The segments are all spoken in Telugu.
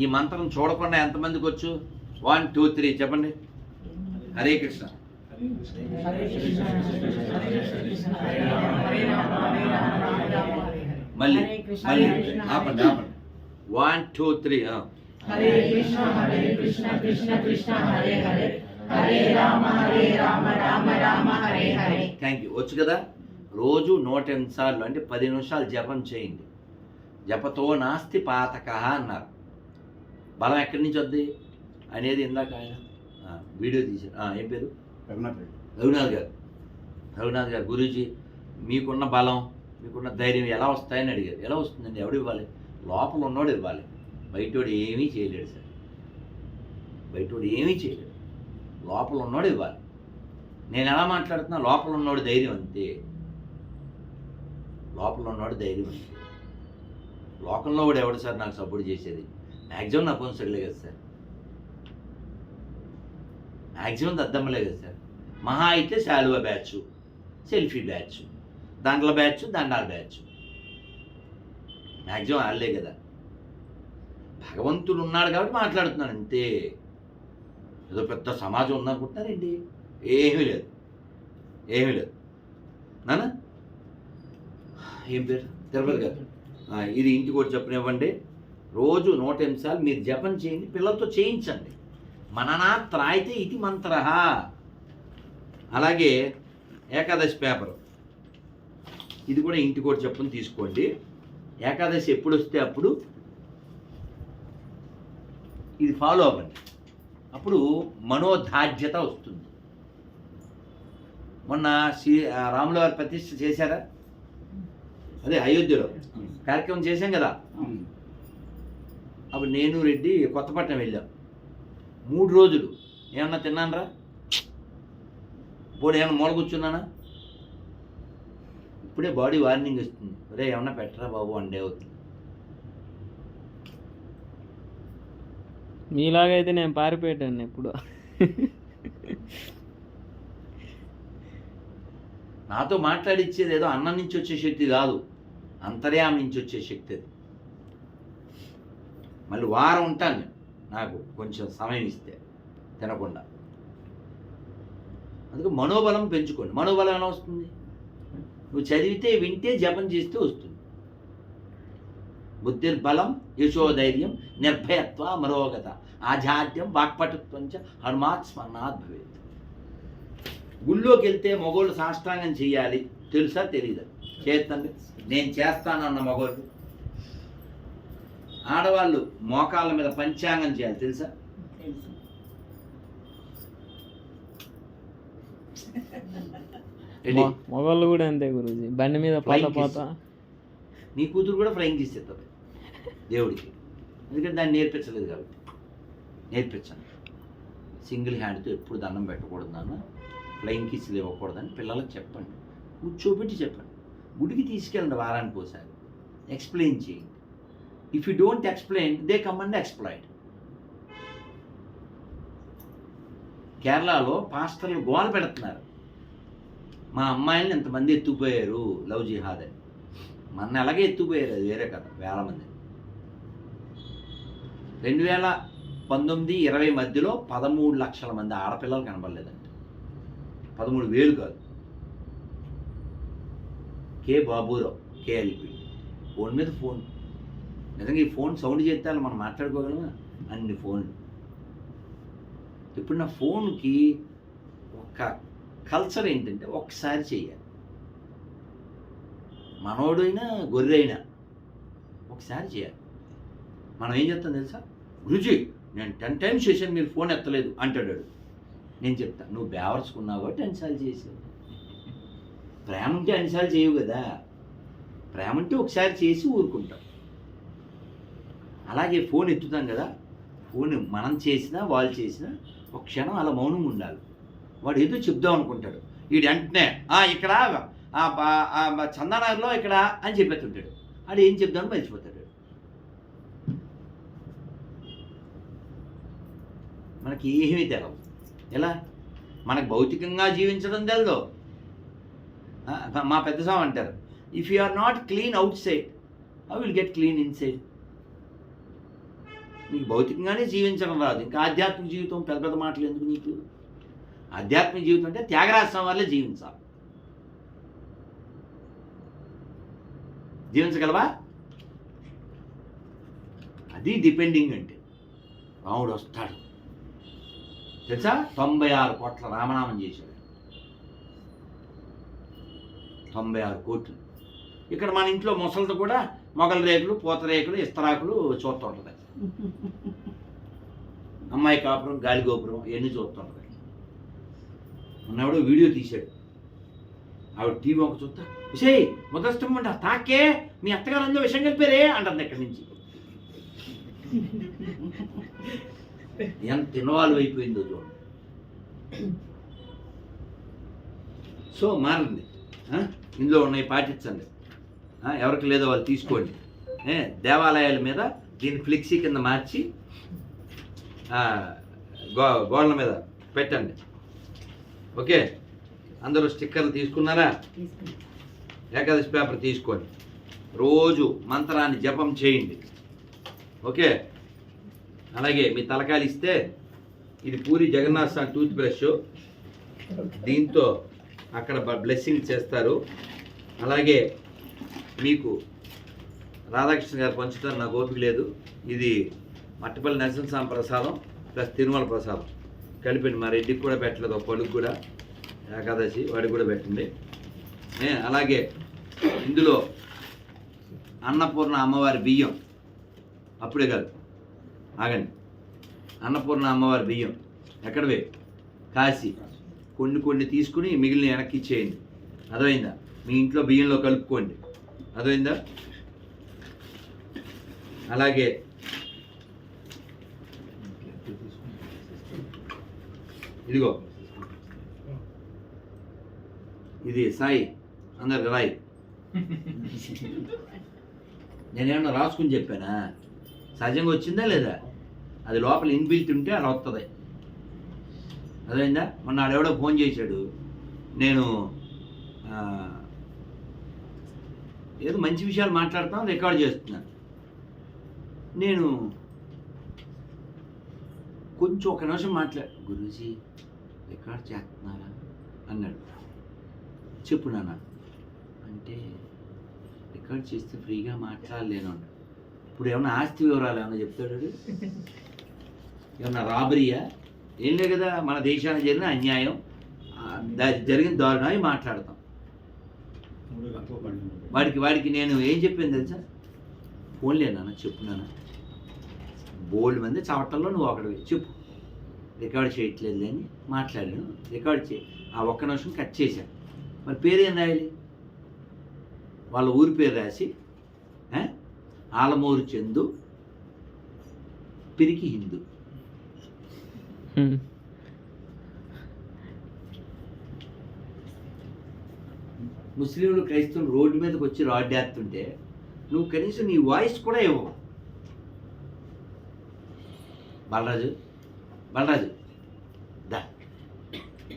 ఈ మంత్రం చూడకుండా ఎంతమందికి వచ్చు? వన్ టూ త్రీ చెప్పండి. హరే కృష్ణ. మళ్ళీ మళ్ళీ. ఆపండి ఆపండి. One two three Hare Krishna Hare Krishna Krishna Krishna Hare Hare. Hare Rama Hare Rama Rama Rama Hare Hare. Thank you వచ్చు కదా? రోజు నూట ఎనిమిది సార్లు అంటే పది నిమిషాలు జపం చేయండి. జపతో నాస్తి పాతక అన్నారు. బలం ఎక్కడి నుంచి వద్ది అనేది ఇందాక ఆయన వీడియో తీశారు. ఏం పేరు? రఘునాథ్ గారు. రఘునాథ్ గారు గురూజీ మీకున్న బలం మీకున్న ధైర్యం ఎలా వస్తాయని అడిగారు. ఎలా వస్తుందండి? ఎవడు ఇవ్వాలి? లోపల ఉన్నోడు ఇవ్వాలి. బయటోడు ఏమీ చేయలేడు సార్. బయటోడు ఏమీ చేయలేడు. లోపల ఉన్నోడు ఇవ్వాలి. నేను ఎలా మాట్లాడుతున్నా? లోపల ఉన్నోడు ధైర్యం అంతే. లోపల ఉన్నోడు ధైర్యం అంతే. లోకంలో కూడా ఎవడు సార్ నాకు సపోర్ట్ చేసేది? మ్యాక్సిమం నా ఫోన్ సరిలే కదా సార్. మ్యాక్సిమం దద్దమ్మలే కదా సార్. మహా అయితే శాలువా బ్యాచ్ సెల్ఫీ బ్యాచ్ దండల బ్యాచ్ దండాల బ్యాచ్. మ్యాక్సిమం వాళ్ళే కదా. భగవంతుడు ఉన్నాడు కాబట్టి మాట్లాడుతున్నాను అంతే. ఏదో పెద్ద సమాజం ఉందనుకుంటున్నారండి ఏమీ లేదు. ఏమీ లేదు. నాన్న ఏం పేరు? తిరుపతి గారు. ఇది ఇంటికి వచ్చి చెప్పనివ్వండి రోజు నూట నిమిషాలు మీరు జపం చేయండి పిల్లలతో చేయించండి. మననాత్రాయితే ఇది మంత్ర. అలాగే ఏకాదశి పేపర్. ఇది కూడా ఇంటికి కూడా చెప్పని తీసుకోండి. ఏకాదశి ఎప్పుడు వస్తే అప్పుడు ఇది ఫాలో అవ్వండి. అప్పుడు మనోధార్జ్యత వస్తుంది. మొన్న శ్రీ ఆ, రాముల వారి ప్రతిష్ఠ చేశారా? అదే అయోధ్యలో. కార్యక్రమం చేశాం కదా? అప్పుడు నేను రెడ్డి కొత్తపట్నం వెళ్ళాం. మూడు రోజులు. ఏమన్నా తిన్నానరా? పోనీ ఏమన్నా మూల కూర్చున్నానా? ఇప్పుడే బాడీ వార్నింగ్ ఇస్తుంది ఒరే ఏమన్నా పెట్టరా బాబు? వన్ డే అవుతుంది మీలాగైతే నేను పారిపోయాను ఎప్పుడు. నాతో మాట్లాడిచ్చేది ఏదో అన్నం నుంచి వచ్చే శక్తి కాదు. అంతర్యామి నుంచి వచ్చే శక్తి అది. మళ్ళీ వారం ఉంటాను నేను. నాకు కొంచెం సమయం ఇస్తే తినకుండా. అందుకే మనోబలం పెంచుకోండి. మనోబలం ఎలా వస్తుంది? నువ్వు చదివితే వింటే జపం చేస్తే వస్తుంది. బుద్ధిర్బలం యశోధైర్యం నిర్భయత్వ మరోగత ఆజాడ్యం వాక్పటుత్వం చ హనుమాత్ స్మరణాత్ భవేత్. గుళ్ళోకి వెళ్తే మగోళ్ళు సాష్టాంగం చేయాలి. తెలుసా? తెలియదు చేస్తండి నేను చేస్తానన్న మగోళ్ళు. ఆడవాళ్ళు మోకాళ్ళ మీద పంచాంగం చేయాలి తెలుసా? మొగళ్ళు కూడా అంతే గురూజీ. బండి మీద పోత. పోత. నీ కూతురు కూడా ఫ్లయింగ్ ఇస్తుంది దేవుడికి. ఎందుకంటే దాన్ని నేర్పించలేదు కాబట్టి. నేర్పించాను. సింగిల్ హ్యాండ్తో ఎప్పుడు దండం పెట్టకూడదు నాన్న. ఫ్లయింగ్ కిస్లు ఇవ్వకూడదని పిల్లలకు చెప్పండి. కూర్చోబెట్టి చెప్పండి. గుడికి తీసుకెళ్ళండి వారానికి ఒకసారి ఎక్స్ప్లెయిన్ చేయండి. If you don't explain they come and exploit కేరళలో పాస్టర్లు గోల పెడుతున్నారు. మా అమ్మాయిలను ఎంతమంది ఎత్తుకుపోయారు లవ్ జిహాద్ అని. మన ఎలాగే ఎత్తుకుపోయారు అది వేరే కథ వేల మంది. రెండు వేల పంతొమ్మిది ఇరవై మధ్యలో పదమూడు లక్షల మంది ఆడపిల్లలు కనబడలేదంట. పదమూడు వేలు కాదు. కే బాబురావు కేఎల్పి ఫోన్ మీద ఫోన్. నిజంగా ఈ ఫోన్ సౌండ్ చేస్తే మనం మాట్లాడుకోగలమా? అన్ని ఫోన్లు. ఇప్పుడు నా ఫోన్కి ఒక కల్చర్ ఏంటంటే ఒక్కసారి చెయ్యాలి. మనోడైనా గొర్రె అయినా ఒకసారి చేయాలి మనం ఏం చెప్తాం తెలుసా? గురుజీ నేను టెన్ టైమ్స్ చేశాను మీరు ఫోన్ ఎత్తలేదు అంటాడు నేను చెప్తాను నువ్వు బేవర్స్కున్నావు కాబట్టి అన్నిసార్లు చేసావు? ప్రేమ ఉంటే అన్నిసార్లు చేయవు కదా. ప్రేమ ఉంటే ఒకసారి చేసి ఊరుకుంటాం. అలాగే ఫోన్ ఎత్తుతాం కదా ఫోన్ మనం చేసినా వాళ్ళు చేసినా ఒక క్షణం అలా మౌనంగా ఉండాలి. వాడు ఏదో చెప్దాం అనుకుంటాడు. వీడు వెంటనే ఇక్కడ చందానగర్లో ఇక్కడ అని చెప్పేస్తుంటాడు. ఆడు ఏం చెప్దామని మర్చిపోతాడు. మనకి ఏమీ తెలవు. ఎలా? మనకు భౌతికంగా జీవించడం తెలదు. మా పెద్ద స్వామి అంటారు if you are not clean outside I will get clean inside నీకు భౌతికంగానే జీవించడం రాదు. ఇంకా ఆధ్యాత్మిక జీవితం పెద్ద పెద్ద మాటలు ఎందుకు నీకు? ఆధ్యాత్మిక జీవితం అంటే త్యాగరాజం వల్లే జీవించాలి. జీవించగలవా? అది డిపెండింగ్ అంటే. రాముడు వస్తాడు. తెలుసా? తొంభై ఆరు కోట్ల రామనామం చేశాడు. తొంభై ఆరు కోట్లు. ఇక్కడ మన ఇంట్లో ముసలితో కూడా మొగల రేకులు పూత రేకులు ఇస్తరాకులు చూస్తుంటుంది. అమ్మాయి కాపురం గాలి గోపురం ఇవన్నీ చూస్తుంటుంది ఉన్నవాడు వీడియో తీశాడు. ఆవిడ టీవీ ఒక చూస్తా విషయ్ మొదస్తం అంట తాకే మీ అత్తగారు అందరూ విషయం కలిపారే అంటుంది ఇక్కడి నుంచి. ఎంత ఇన్వాల్వ్ అయిపోయిందో చూడండి. సో మారింది. ఆ? ఇందులో ఉన్నాయి పాటించండి. ఎవరికి లేదో వాళ్ళు తీసుకోండి. దేవాలయాల మీద దీన్ని ఫ్లెక్సీ కింద మార్చి గో గోడల మీద పెట్టండి. ఓకే? అందరూ స్టిక్కర్లు తీసుకున్నారా? ఏకాదశి పేపర్ తీసుకోండి. రోజు మంత్రాన్ని జపం చేయండి. ఓకే? అలాగే మీ తలకాయలు ఇస్తే ఇది పూరి జగన్నాథ్ స్వామి టూత్ బ్రష్ దీంతో అక్కడ బ్లెస్సింగ్ చేస్తారు. అలాగే మీకు రాధాకృష్ణ గారు పంచుతారు నాకు ఓపిక లేదు. ఇది మట్టిపల్లి నరసింహస్వామి ప్రసాదం ప్లస్ తిరుమల ప్రసాదం. కలిపండి మా రెడ్డికి కూడా పెట్టలేదు ఒక పలుకు కూడా. ఏకాదశి వాడికి కూడా పెట్టండి అలాగే ఇందులో అన్నపూర్ణ అమ్మవారి బియ్యం. అప్పుడే కాదు. ఆగండి. అన్నపూర్ణ అమ్మవారి బియ్యం. ఎక్కడవే కాశీ. కొన్ని కొన్ని తీసుకుని మిగిలిన వెనక్కి ఇచ్చేయండి. అర్థమైందా? మీ ఇంట్లో బియ్యంలో కలుపుకోండి. అర్థమైందా? అలాగే ఇదిగో. ఇది సాయి అందరు రాయి. నేనేమన్నా రాసుకుని చెప్పానా? సహజంగా వచ్చిందా లేదా? అది లోపల ఇన్బిల్ట్ ఉంటే అలా వస్తుంది అదైందా? మొన్న ఆడెవడో ఫోన్ చేశాడు. నేను ఏదో మంచి విషయాలు మాట్లాడతాం రికార్డ్ చేస్తున్నాను. నేను కొంచెం ఒక నిమిషం మాట్లా గురూజీ రికార్డ్ చేస్తున్నారా? అన్నాడు. చెప్పు నాన్న. అంటే రికార్డ్ చేస్తే ఫ్రీగా మాట్లాడలేను అన్నాడు. ఇప్పుడు ఏమన్నా ఆస్తి వివరాలు ఏమన్నా చెప్తాడు? ఏమన్నా రాబరీయా? ఏం లేదు కదా మన దేశానికి జరిగిన అన్యాయం. జరిగిన దారుణం అవి మాట్లాడతాం. వాడికి వాడికి నేను ఏం చెప్పాను తెలుసా? ఫోన్లే నాన్న చెప్పు నాన్న. బోల్డ్ మంది చవటల్లో నువ్వు ఒకటి చెప్పు. రికార్డ్ చేయట్లేదు అని మాట్లాడాను. రికార్డ్ చే ఆ ఒక్క నిమిషం కట్ చేశాను మరి పేరు ఏం రాయాలి? వాళ్ళ ఊరి పేరు రాసి ఆలమూరు చందు పిరికి హిందూ. ముస్లింలు క్రైస్తవులు రోడ్డు మీదకి వచ్చి రాడ్డేస్తుంటే నువ్వు కనీసం నీ వాయిస్ కూడా ఇవ్వవు బలరాజు బలరాజు. దా.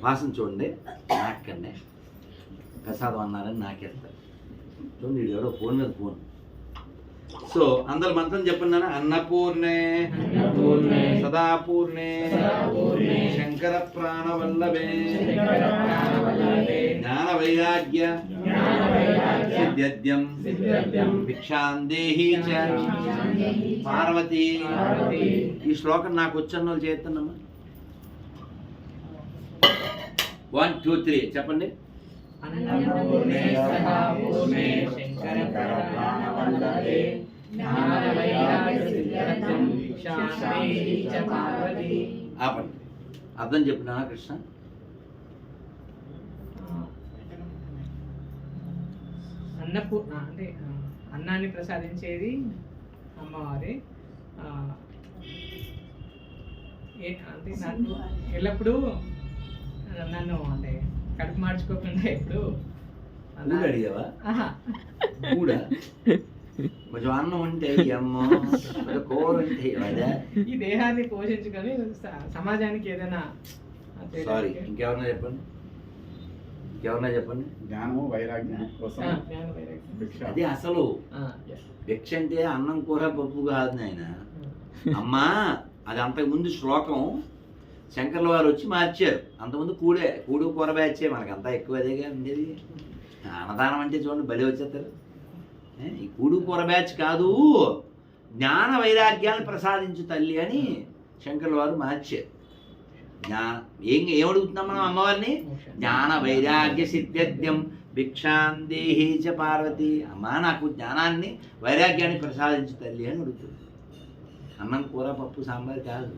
వాసన చూడండి. నాకన్నే ప్రసాదం అన్నారని నాకేస్తారు. చూడండి వీడు ఎవడో ఫోన్ మీద ఫోన్. సో అందరు మంత్రం చెప్పండి అన్నపూర్ణే. సదాపూర్ణే. శంకర ప్రాణవల్లభే. జ్ఞాన వైరాగ్య. సిద్ధ్యద్యం భిక్షాందేహి చ పార్వతి. ఈ శ్లోకం నాకు వచ్చన్న వాళ్ళు చేస్తున్నామా? వన్ టూ త్రీ చెప్పండి. ఆపండి. అర్థం చెప్పినా కృష్ణ అన్నపూర్ణ అంటే అన్నాన్ని ప్రసాదించేది అమ్మవారి. అంటే నాకు ఎల్లప్పుడూ నన్ను అంటే కడుపు మార్చుకోకుండా ఎప్పుడు కొంచెం అన్నం ఉంటే అమ్మో కొంచెం కూర ఉంటే అదే. ఈ దేహాన్ని పోషించుకొని సమాజానికి ఏదైనా చేయడానికి- సారీ ఇంకెవరన్నా చెప్పండి? ఇంకెవరన్నా చెప్పండి? జ్ఞానము వైరాగ్యం కోసం. భిక్ష. అది అసలు. భిక్ష అంటే అన్నం కూర పప్పు కాదు నాయన. అమ్మా అది అంతకుముందు శ్లోకం శంకర్ల వారు వచ్చి మార్చారు. అంతకుముందు కూడే కూడు కూర బ్యాచే మనకంతా ఎక్కువ అదేగా ఉండేది. అన్నదానం అంటే చూడండి బలి వచ్చేస్తారు. ఏ, ఈ కూడు కూర బ్యాచ్ కాదు జ్ఞాన వైరాగ్యాన్ని ప్రసాదించు తల్లి అని శంకర్ల వారు మార్చారు. జ్ఞా ఏం ఏమడుగుతున్నాం మనం అమ్మవారిని? జ్ఞాన వైరాగ్య సిద్ధ్యం భిక్షాందేహి చ పార్వతి. అమ్మా నాకు జ్ఞానాన్ని వైరాగ్యాన్ని ప్రసాదించు తల్లి అని అడుగుతుంది. అన్నం కూర పప్పు సాంబార్ కాదు.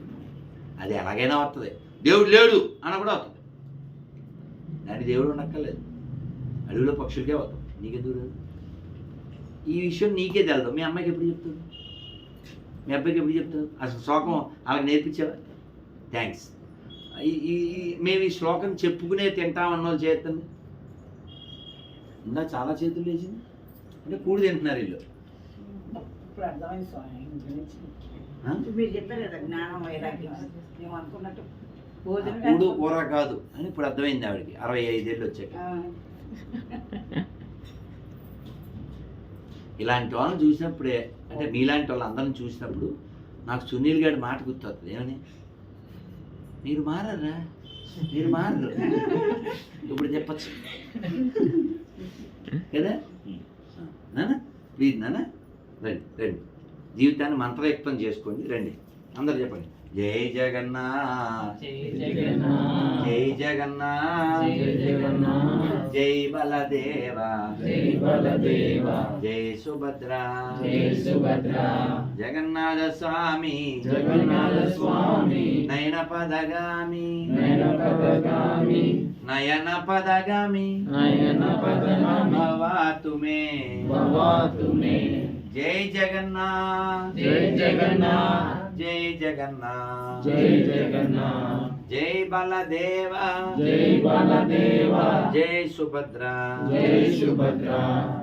అది ఎలాగైనా వస్తుంది దేవుడు లేడు అని కూడా వస్తుంది దానికి దేవుడు ఉండక్కర్లేదు. అడవిలో పక్షులకే వస్తుంది నీకెందుకు ఈ విషయం నీకే తెలదు. మీ అమ్మాయికి ఎప్పుడు చెప్తావు? మీ అబ్బాయికి ఎప్పుడు చెప్తావు? అసలు శ్లోకం వాళ్ళకి నేర్పించావా? థ్యాంక్స్. ఈ మేము ఈ శ్లోకం చెప్పుకునే తింటామన్న వాళ్ళు చేతండి ఇంకా చాలా చేతులు వేసింది అంటే కూడి తింటున్నారు వీళ్ళు. ఇప్పుడు అర్థమైంది స్వామి గురించి. ఆ? మీరు చెప్పారు కదా జ్ఞానం వైరాగ్యం. మేము అనుకున్నట్టు భోజనం కూడు కూర కాదు. అని ఇప్పుడు అర్థమైంది ఆవిడకి. అరవై ఐదేళ్ళు వచ్చాక. ఇలాంటి వాళ్ళని చూసినప్పుడే అంటే మీలాంటి వాళ్ళు అందరిని చూసినప్పుడు నాకు సునీల్ గారి మాట గుర్తొస్తుంది ఏమని? మీరు మారరా? మీరు మారరు. ఇప్పుడు చెప్పచ్చు. కదా? నానా ప్లీజ్ నానా రండి రండి. జీవితాన్ని మంత్రయుక్తం చేసుకోండి రండి. అందరు చెప్పండి. జై జగన్నాథ్. జై జగన్నాథ్. జై బలదేవ. జై బలదేవ. జై సుభద్ర. జై సుభద్ర. జగన్నాథ స్వామి. జగన్నాథ స్వామి. నయన పదగామి నయన పదగామి నయన పదగామి నయన పదగామి భవాతు మే భవాతు మే జై జగన్నాథ్. జై జగన్నాథ్. జై జగన్నాథ్. జై జగన్నాథ్. జై బలదేవ. జై బలదేవ. జై సుభద్ర. జై సుభద్ర.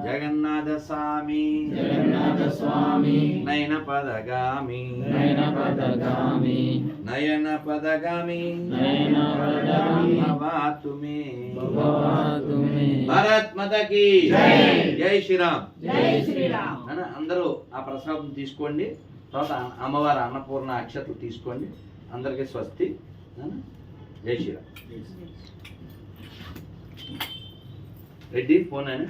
జగన్నాథ స్వామి. జగన్నాథ స్వామి. నయన పదగామి. నయన పదగామి. నయన పదగామి. నయన పదగామి. భవాతు మే భవాతు మే భారత్ మాతకి జై. జై శ్రీరామ్. జై శ్రీరామ్. అందరూ ఆ ప్రసాదం తీసుకోండి. తర్వాత అమ్మవారి అన్నపూర్ణ అక్షతలు తీసుకోండి. అందరికీ స్వస్తి? జై శ్రీరామ్. రెడ్డి ఫోన్ అని